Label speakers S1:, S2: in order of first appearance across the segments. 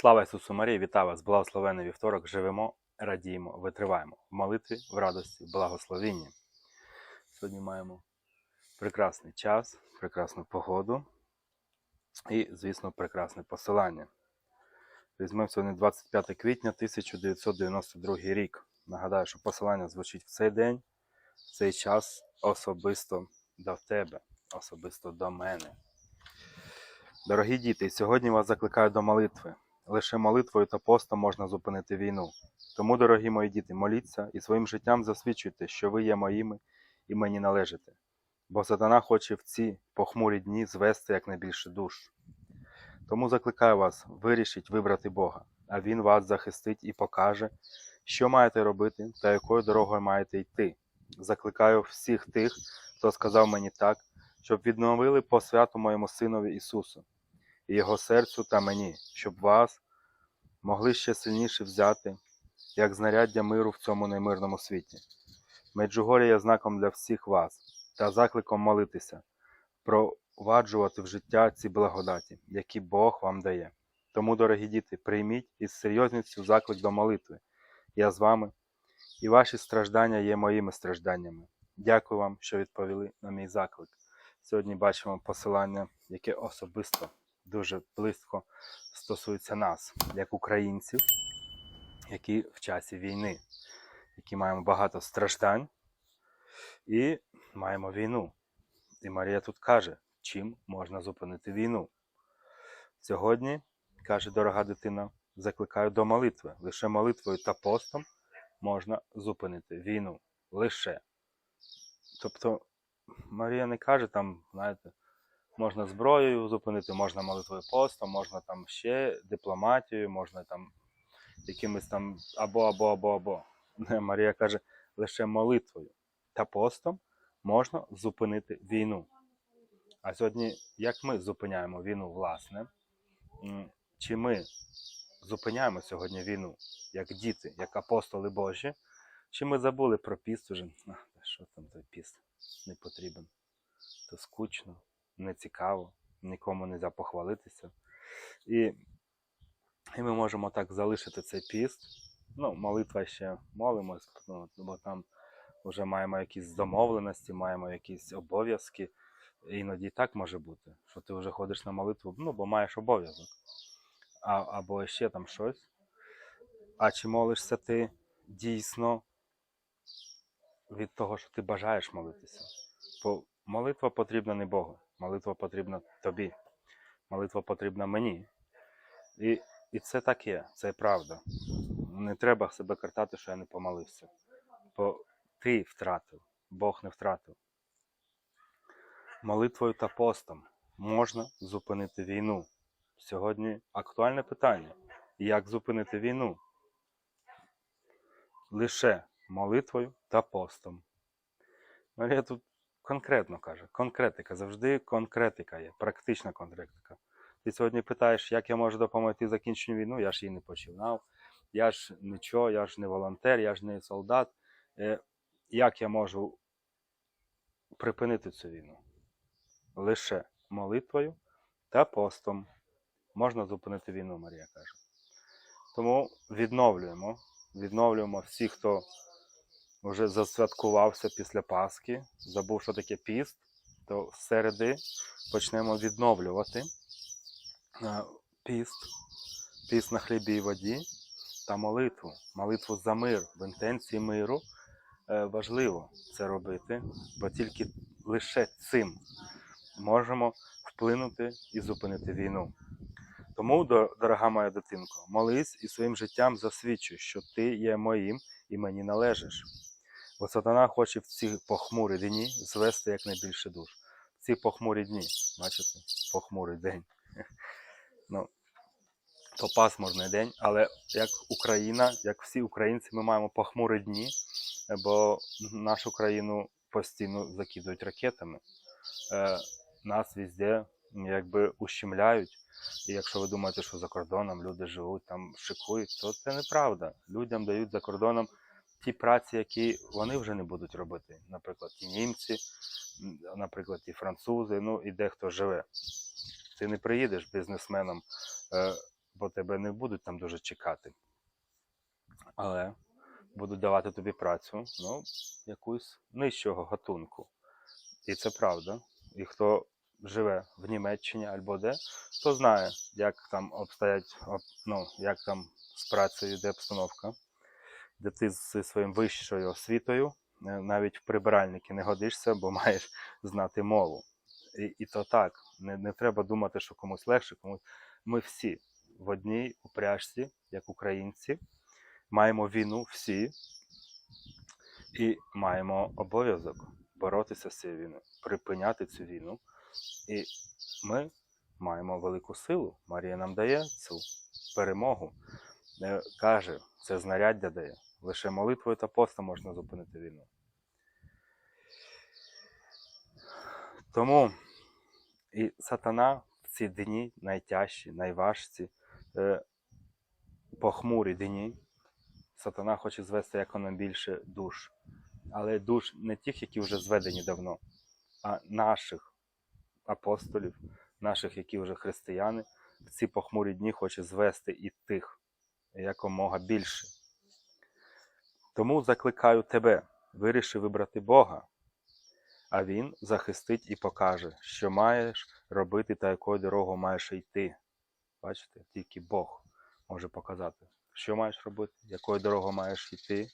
S1: Слава Ісусу Марії, вітаю вас! Благословений вівторок! Живемо, радіємо, витриваємо в молитві, в радості, в благословінні. Сьогодні маємо прекрасний час, прекрасну погоду і, звісно, прекрасне посилання. Візьмемо сьогодні 25 квітня 1992 рік. Нагадаю, що посилання звучить в цей день, в цей час особисто до тебе, особисто до мене. Дорогі діти, сьогодні вас закликаю до молитви. Лише молитвою та постом можна зупинити війну. Тому, дорогі мої діти, моліться і своїм життям засвідчуйте, що ви є моїми і мені належите. Бо сатана хоче в ці похмурі дні звести якнайбільше душ. Тому закликаю вас, вирішіть вибрати Бога, а Він вас захистить і покаже, що маєте робити та якою дорогою маєте йти. Закликаю всіх тих, хто сказав мені так, щоб відновили по святу моєму Синові Ісусу і Його серцю та мені, щоб вас могли ще сильніше взяти, як знаряддя миру в цьому немирному світі. Меджугор'я є знаком для всіх вас та закликом молитися, проваджувати в життя ці благодаті, які Бог вам дає. Тому, дорогі діти, прийміть із серйозністю заклик до молитви. Я з вами, і ваші страждання є моїми стражданнями. Дякую вам, що відповіли на мій заклик. Сьогодні бачимо посилання, яке особисто дуже близько стосується нас, як українців, які в часі війни, які маємо багато страждань і маємо війну. І Марія тут каже, чим можна зупинити війну. Сьогодні, каже дорога дитина, закликаю до молитви. Лише молитвою та постом можна зупинити війну. Лише. Тобто Марія не каже там, знаєте, можна зброєю зупинити, можна молитвою постом, можна там ще дипломатією, можна там якимось там або, або, або, або. Марія каже, лише молитвою та постом можна зупинити війну. А сьогодні, як ми зупиняємо війну, власне, чи ми зупиняємо сьогодні війну як діти, як апостоли Божі, чи ми забули про піст уже? А, що там той піст? Не потрібен. То скучно, не цікаво, нікому не можна похвалитися. І, і ми можемо так залишити цей піст. Ну, молитва ще молимось, ну, бо там вже маємо якісь домовленості, маємо якісь обов'язки. Іноді так може бути, що ти вже ходиш на молитву, ну, бо маєш обов'язок. Або ще там щось. А чи молишся ти дійсно від того, що ти бажаєш молитися? Бо молитва потрібна не Богу, молитва потрібна тобі, молитва потрібна мені. І, і це так є, це правда. Не треба себе картати, що я не помолився. Бо ти втратив, Бог не втратив. Молитвою та постом можна зупинити війну. Сьогодні актуальне питання: як зупинити війну? Лише молитвою та постом. Марія тут конкретно каже, конкретика, завжди конкретика є, практична конкретика. Ти сьогодні питаєш, як я можу допомогти закінченню війну, я ж її не починав, я ж нічого, я ж не волонтер, я ж не солдат. Е, Як я можу припинити цю війну? Лише молитвою та постом можна зупинити війну, Марія каже. Тому відновлюємо, відновлюємо всіх, хто вже засвяткувався після Пасхи, забув, що таке піст, то з середи почнемо відновлювати е, піст, піст на хлібі і воді та молитву, молитву за мир в інтенції миру. Е, Важливо це робити, бо тільки лише цим можемо вплинути і зупинити війну. Тому, дорога моя дитинко, молись і своїм життям засвідчуй, що ти є моїм і мені належиш. Бо сатана хоче в ці похмурі дні звести якнайбільше душ. В ці похмурі дні, бачите, похмурий день. Ну, то пасмурний день, але як Україна, як всі українці, ми маємо похмурі дні, бо нашу країну постійно закидують ракетами. Е, нас везде якби ущемляють. І якщо ви думаєте, що за кордоном люди живуть, там шикують, то це неправда. Людям дають за кордоном ті праці, які вони вже не будуть робити. Наприклад, ті німці, наприклад, ті французи, ну і дехто живе. Ти не приїдеш бізнесменом е, бо тебе не будуть там дуже чекати. Але будуть давати тобі працю, ну, якусь нижчого гатунку. І це правда. І хто живе в Німеччині або де, то знає, як там обстоять, ну, як там з працею йде обстановка, де ти зі своїм вищою освітою е, навіть в прибиральники не годишся, бо маєш знати мову. І, і то так, не, не треба думати, що комусь легше, комусь. Ми всі в одній упряжці, як українці, маємо війну всі і маємо обов'язок боротися з цією війною, припиняти цю війну. І ми маємо велику силу. Марія нам дає цю перемогу. Е, Каже, це знаряддя дає. Лише молитвою та постом можна зупинити війну. Тому і сатана в ці дні найтяжчі, найважчі, е, похмурі дні. Сатана хоче звести якомога більше душ. Але душ не тих, які вже зведені давно, а наших апостолів, наших, які вже християни, в ці похмурі дні хоче звести і тих якомога більше. Тому закликаю тебе, виріши вибрати Бога, а Він захистить і покаже, що маєш робити та якою дорогою маєш йти. Бачите, тільки Бог може показати, що маєш робити, якою дорогою маєш йти.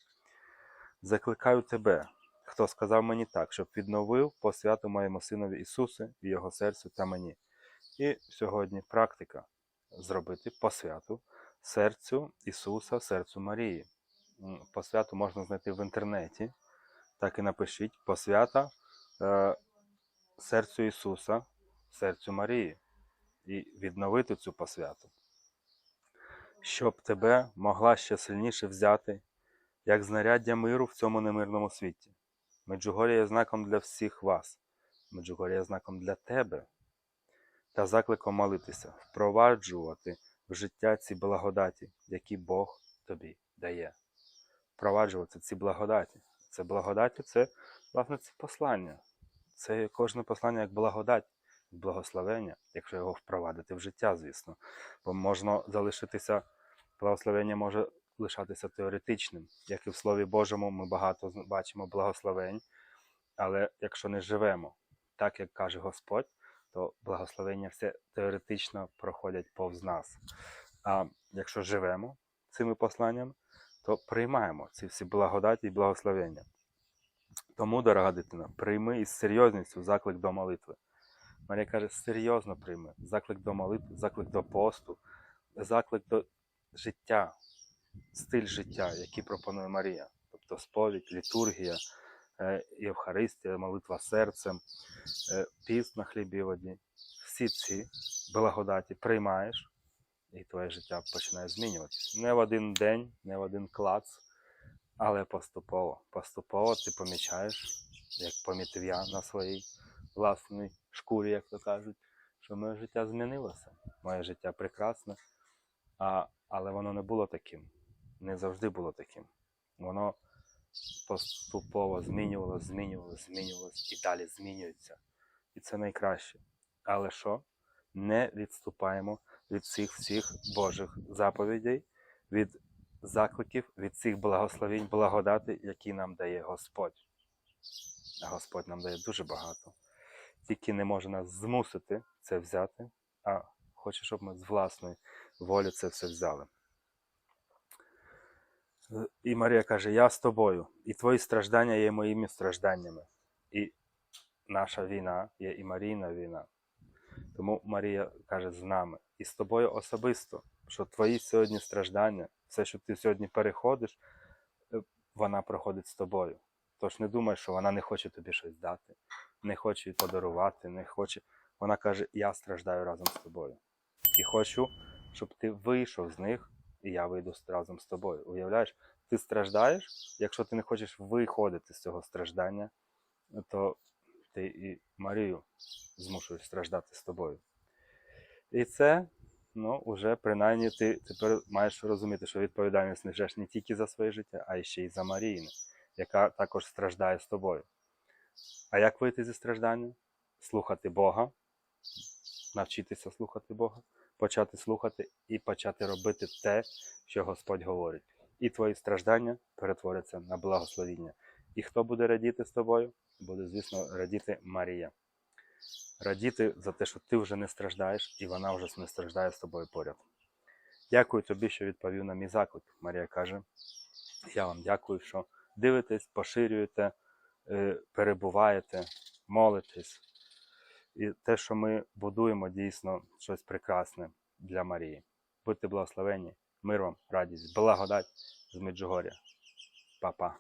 S1: Закликаю тебе, хто сказав мені так, щоб відновив посвяту моєму синові Ісусу і Його серцю та мені. І сьогодні практика зробити посвяту серцю Ісуса, серцю Марії. Посвяту можна знайти в інтернеті. Так і напишіть посвята е, серцю Ісуса, серцю Марії. І відновити цю посвяту. Щоб тебе могла ще сильніше взяти, як знаряддя миру в цьому немирному світі. Меджугорія є знаком для всіх вас. Меджугорія є знаком для тебе. Та закликом молитися, впроваджувати в життя ці благодаті, які Бог тобі дає. Впроваджувати ці благодаті. Це благодаті це, власне, це послання. Це кожне послання як благодать, благословення, якщо його впровадити в життя, звісно. Бо можна залишитися, благословення може лишатися теоретичним. Як і в Слові Божому, ми багато бачимо благословень, але якщо не живемо так, як каже Господь, то благословення все теоретично проходять повз нас. А якщо живемо цими посланнями, то приймаємо ці всі благодаті і благословення. Тому, дорога дитина, прийми із серйозністю заклик до молитви. Марія каже, серйозно прийми заклик до молитви, заклик до посту, заклик до життя, стиль життя, який пропонує Марія. Тобто сповідь, літургія, е, Євхаристія, молитва серцем, е, піст на хлібі воді. Всі ці благодаті приймаєш, і твоє життя починає змінюватися. Не в один день, не в один клац, але поступово. Поступово ти помічаєш, як помітив я на своїй власній шкурі, як то кажуть, що моє життя змінилося. Моє життя прекрасне, а, але воно не було таким. Не завжди було таким. Воно поступово змінювалося, змінювалося, змінювалося і далі змінюється. І це найкраще. Але що? Не відступаємо від цих всіх Божих заповідей, від закликів, від цих благословень, благодати, які нам дає Господь. Господь нам дає дуже багато. Тільки не може нас змусити це взяти, а хоче, щоб ми з власної волі це все взяли. І Марія каже: Я з тобою, і твої страждання є моїми стражданнями. І наша війна є і Марійна війна. Тому Марія каже з нами і з тобою особисто, що твої сьогодні страждання, все, що ти сьогодні переходиш, е, вона проходить з тобою. Тож не думай, що вона не хоче тобі щось дати, не хоче подарувати, не хоче. Вона каже: Я страждаю разом з тобою. І хочу, щоб ти вийшов з них, і я вийду разом з тобою. Уявляєш, ти страждаєш, якщо ти не хочеш виходити з цього страждання, то ти і Марію змушуєш страждати з тобою. І це, ну, уже принаймні ти тепер маєш розуміти, що відповідальність несеш не тільки за своє життя, а ще й за Маріїну, яка також страждає з тобою. А як вийти зі страждання? Слухати Бога, навчитися слухати Бога, почати слухати і почати робити те, що Господь говорить. І твої страждання перетворяться на благословіння. І хто буде радіти з тобою? Буде, звісно, радіти Марія. Радіти за те, що ти вже не страждаєш, і вона вже не страждає з тобою поряд. Дякую тобі, що відповів на мій заклик. Марія каже: Я вам дякую, що дивитесь, поширюєте, е, перебуваєте, молитесь. І те, що ми будуємо, дійсно щось прекрасне для Марії. Будьте благословені, мир вам, радість, благодать з Меджугоря. Па-па.